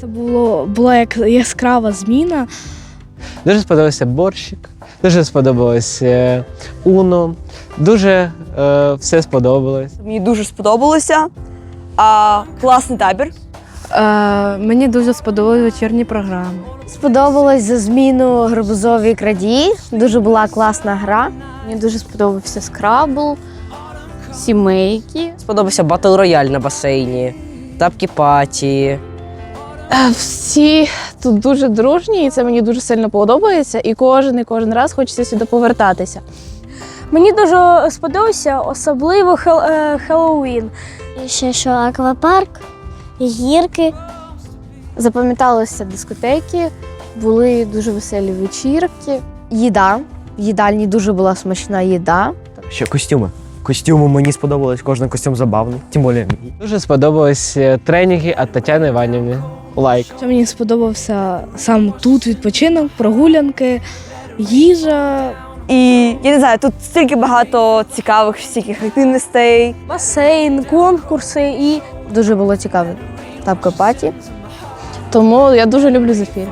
Це було була як яскрава зміна. Дуже сподобався борщик, дуже сподобалося Уно, дуже е, все сподобалось. Мені дуже сподобалося. А, класний табір. Е, мені дуже сподобались вечірні програми. Сподобалось за зміну гарбузові крадії. Дуже була класна гра. Мені дуже сподобався скрабл, сімейки. Сподобався батл рояль на басейні, тапкі паті. Е, Всі тут дуже дружні, і це мені дуже сильно подобається. І кожен і кожен раз хочеться сюди повертатися. Мені дуже сподобався, особливо Хел- е, Хеллоуін. Ще що аквапарк, гірки. Запам'яталися дискотеки, були дуже веселі вечірки. Їда. В їдальні дуже була смачна їда. Ще костюми. Костюми мені сподобалось, кожен костюм забавний. Тим більше. Дуже сподобалися тренінги від Тетяни Іванівни. Лайк. Що мені сподобався сам тут відпочинок, прогулянки, їжа, І я не знаю, тут стільки багато цікавих всяких активностей. Басейн, конкурси і дуже було цікаво. Тапка паті. Тому я дуже люблю зефір.